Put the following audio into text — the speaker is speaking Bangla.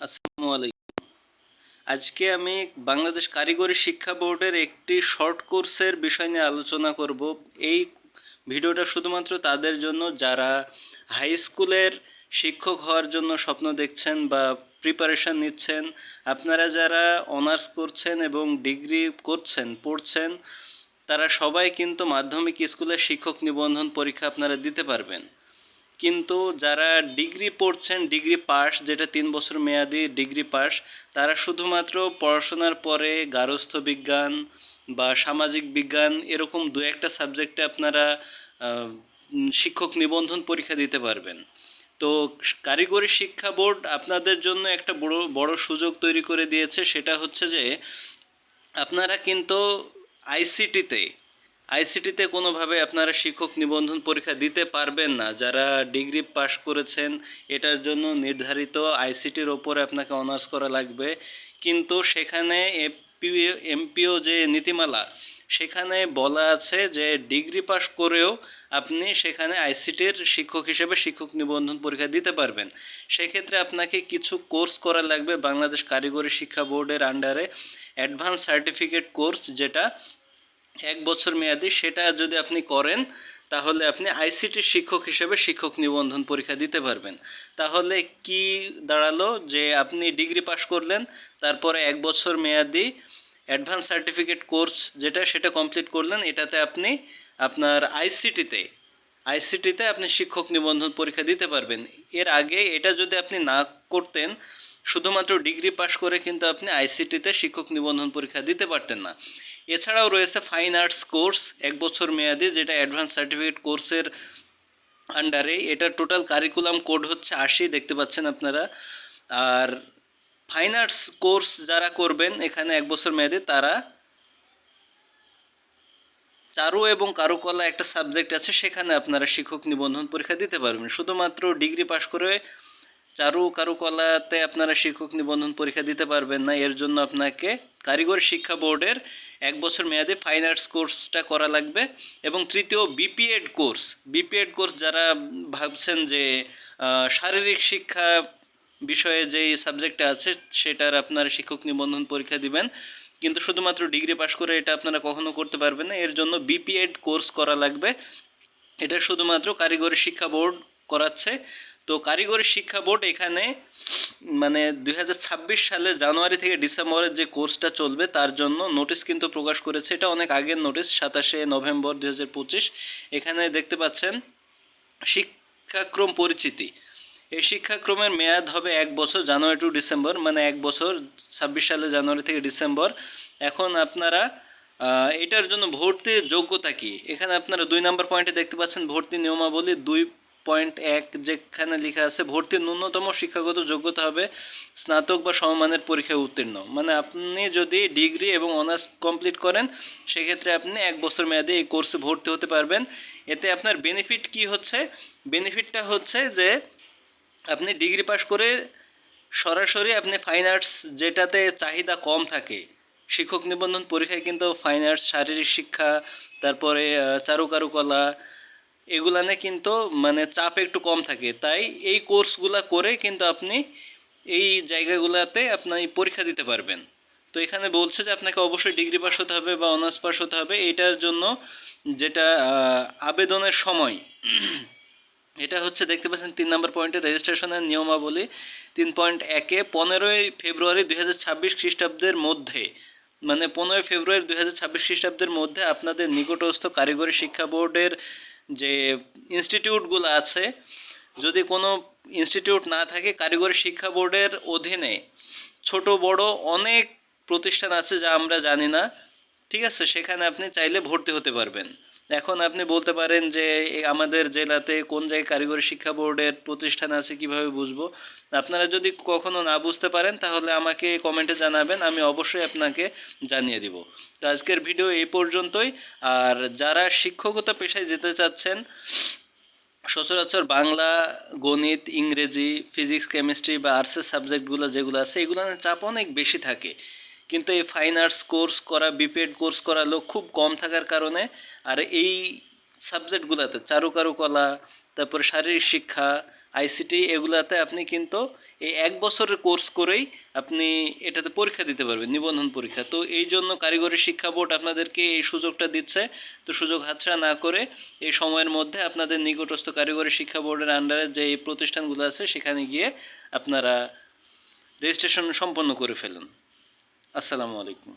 আসসালামু আলাইকুম। আজকে আমি বাংলাদেশ কারিগরি শিক্ষা বোর্ডের একটি শর্ট কোর্সের বিষয় নিয়ে আলোচনা করব। এই ভিডিওটা শুধুমাত্র তাদের জন্য, যারা হাই স্কুলের শিক্ষক হওয়ার জন্য স্বপ্ন দেখছেন বা প্রিপারেশন নিচ্ছেন, আপনারা যারা অনার্স করছেন এবং ডিগ্রি করছেন, পড়ছেন, তারা সবাই কিন্তু মাধ্যমিক স্কুলের শিক্ষক নিবন্ধন পরীক্ষা আপনারা দিতে পারবেন। কিন্তু যারা ডিগ্রি পড়ছেন, ডিগ্রি পাস যেটা তিন বছর মেয়াদি ডিগ্রি পাস তারা শুধুমাত্র পড়াশোনার পরে গার্হস্থ্য বিজ্ঞান বা সামাজিক বিজ্ঞান এরকম দু একটা সাবজেক্টে আপনারা শিক্ষক নিবন্ধন পরীক্ষা দিতে পারবেন। তো কারিগরি শিক্ষা বোর্ড আপনাদের জন্য একটা বড় বড় সুযোগ তৈরি করে দিয়েছে, সেটা হচ্ছে যে আপনারা কিন্তু আইসিটিতে আইসিটিতে কোনোভাবে আপনারা শিক্ষক নিবন্ধন পরীক্ষা দিতে পারবেন না। যারা ডিগ্রি পাশ করেছেন, এটার জন্য নির্ধারিত আইসিটির ওপরে আপনাকে অনার্স করা লাগবে। কিন্তু সেখানে এমপিও এমপিও যে নীতিমালা, সেখানে বলা আছে যে ডিগ্রি পাশ করেও আপনি সেখানে আইসিটির শিক্ষক হিসেবে শিক্ষক নিবন্ধন পরীক্ষা দিতে পারবেন। সেক্ষেত্রে আপনাকে কিছু কোর্স করা লাগবে বাংলাদেশ কারিগরি শিক্ষা বোর্ডের আন্ডারে অ্যাডভান্স সার্টিফিকেট কোর্স, যেটা এক বছর মেয়াদি, সেটা যদি আপনি করেন, তাহলে আপনি আইসিটি শিক্ষক হিসেবে শিক্ষক নিবন্ধন পরীক্ষা দিতে পারবেন। তাহলে কি দাঁড়াল যে আপনি ডিগ্রি পাশ করলেন, তারপরে এক বছর মেয়াদি অ্যাডভান্স সার্টিফিকেট কোর্স যেটা, সেটা কমপ্লিট করলেন, এটাতে আপনি আপনার আইসিটিতে আইসিটিতে আপনি শিক্ষক নিবন্ধন পরীক্ষা দিতে পারবেন। এর আগে এটা যদি আপনি না করতেন, শুধুমাত্র ডিগ্রি পাশ করে কিন্তু আপনি আইসিটিতে শিক্ষক নিবন্ধন পরীক্ষা দিতে পারতেন না। এছাড়াও রয়েছে ফাইন আর্টস কোর্স এক বছর মেয়াদি, যেটা অ্যাডভান্স সার্টিফিকেট কোর্সের আন্ডারে এটা টোটাল কারিকুলাম কোড হচ্ছে আশি, দেখতে পাচ্ছেন আপনারা। আর ফাইন আর্টস কোর্স যারা করবেন, এখানে এক বছর মেয়াদি, তারা চারু এবং কারুকলা একটা সাবজেক্ট আছে, সেখানে আপনারা শিক্ষক নিবন্ধন পরীক্ষা দিতে পারবেন। শুধুমাত্র ডিগ্রি পাশ করে চারু, কারুকলাতে আপনারা শিক্ষক নিবন্ধন পরীক্ষা দিতে পারবেন না। এর জন্য আপনাকে কারিগরি শিক্ষা বোর্ডের এক বছর মেয়াদে ফাইন আর্টস কোর্সটা করা লাগবে এবং তৃতীয় বিপিএড কোর্স বিপিএড কোর্স যারা ভাবছেন যে শারীরিক শিক্ষা বিষয়ে যেই সাবজেক্টটা আছে, সেটার আপনারা শিক্ষক নিবন্ধন পরীক্ষা দিবেন। কিন্তু শুধুমাত্র ডিগ্রি পাশ করে এটা আপনারা কখনো করতে পারবেন না। এর জন্য বিপিএড কোর্স করা লাগবে। এটা শুধুমাত্র কারিগরি শিক্ষা বোর্ড করাচ্ছে। তো কারিগরি শিক্ষা বোর্ড এখানে মানে দু হাজার ছাব্বিশ সালে জানুয়ারি থেকে ডিসেম্বরের যে কোর্সটা চলবে তার জন্য নোটিশ কিন্তু প্রকাশ করেছে। এটা অনেক আগের নোটিশ, সাতাশে নভেম্বর দুই হাজার পঁচিশ। এখানে দেখতে পাচ্ছেন, শিক্ষাক্রম পরিচিতি। এই শিক্ষাক্রমের মেয়াদ হবে এক বছর, জানুয়ারি টু ডিসেম্বর মানে এক বছর, ছাব্বিশ সালে জানুয়ারি থেকে ডিসেম্বর। এখন আপনারা এটার জন্য ভর্তির যোগ্যতা কি? এখানে আপনারা দুই নম্বর পয়েন্টে দেখতে পাচ্ছেন, ভর্তি নিয়মাবলী দুই পয়েন্ট এক, যেখানে লেখা আছে ভর্তির ন্যূনতম শিক্ষাগত যোগ্যতা হবে স্নাতক বা সমমানের পরীক্ষায় উত্তীর্ণ। মানে আপনি যদি ডিগ্রি এবং অনার্স কমপ্লিট করেন, সেক্ষেত্রে আপনি এক বছর মেয়াদে এই কোর্সে ভর্তি হতে পারবেন। এতে আপনার বেনিফিট কি হচ্ছে? বেনিফিটটা হচ্ছে যে, আপনি ডিগ্রি পাশ করে সরাসরি আপনি ফাইন আর্টস যেটাতে চাহিদা কম থাকে, শিক্ষক নিবন্ধন পরীক্ষায় কিন্তু ফাইন আর্টস শারীরিক শিক্ষা, তারপরে চারুকারুকলা এগুলানে কিন্তু মানে চাপ একটু কম থাকে। তাই এই কোর্সগুলা করে কিন্তু আপনি এই জায়গাগুলোতে আপনি পরীক্ষা দিতে পারবেন। তো এখানে বলছে যে আপনাকে অবশ্যই ডিগ্রি পাস হতে হবে বা অনার্স পাস হতে হবে। এটার জন্য যেটা আবেদনের সময়, এটা হচ্ছে দেখতে পাচ্ছেন তিন নম্বর পয়েন্টে রেজিস্ট্রেশনের নিয়মাবলী। তিন পয়েন্ট একে পনেরোই ফেব্রুয়ারি দুই হাজার ছাব্বিশ খ্রিস্টাব্দের মধ্যে মানে পনেরোই ফেব্রুয়ারি দুই হাজার ছাব্বিশ খ্রিস্টাব্দের মধ্যে আপনাদের নিকটস্থ কারিগরি শিক্ষা বোর্ডের যে ইনস্টিটিউটগুলো আছে, যদি কোনো ইনস্টিটিউট না থাকে, কারিগরি শিক্ষা বোর্ডের অধীনে ছোট, বড় অনেক প্রতিষ্ঠান আছে যা আমরা জানি না, ঠিক আছে? সেখানে আপনি চাইলে ভর্তি হতে পারবেন। এখন আপনি বলতে পারেন যে আমাদের জেলাতে কোন জায়গায় কারিগরি শিক্ষা বোর্ডের প্রতিষ্ঠান আছে কীভাবে বুঝব? আপনারা যদি কখনো না বুঝতে পারেন, তাহলে আমাকে কমেন্টে জানাবেন, আমি অবশ্যই আপনাকে জানিয়ে দিব। তো আজকের ভিডিও এই পর্যন্তই। আর যারা শিক্ষকতা পেশায় যেতে চাচ্ছেন, সচরাচর বাংলা, গণিত, ইংরেজি, ফিজিক্স, কেমিস্ট্রি বা আর্টসের সাবজেক্টগুলো যেগুলো আছে এগুলো চাপ অনেক বেশি থাকে। কিন্তু এই ফাইন আর্টস কোর্স করা বিপিএড কোর্স করা লোক খুব কম থাকার কারণে আর এই সাবজেক্টগুলোতে চারুকারুকলা, তারপরে শারীরিক শিক্ষা আইসিটি এগুলাতে আপনি কিন্তু এই এক বছরের কোর্স করেই আপনি এটাতে পরীক্ষা দিতে পারবেন, নিবন্ধন পরীক্ষা। তো এই জন্য কারিগরি শিক্ষা বোর্ড আপনাদেরকে এই সুযোগটা দিচ্ছে। তো সুযোগ হাতছাড়া না করে এই সময়ের মধ্যে আপনাদের নিকটস্থ কারিগরি শিক্ষা বোর্ডের আন্ডারে যে প্রতিষ্ঠানগুলো আছে, সেখানে গিয়ে আপনারা রেজিস্ট্রেশন সম্পন্ন করে ফেলুন। আসসালামু আলাইকুম।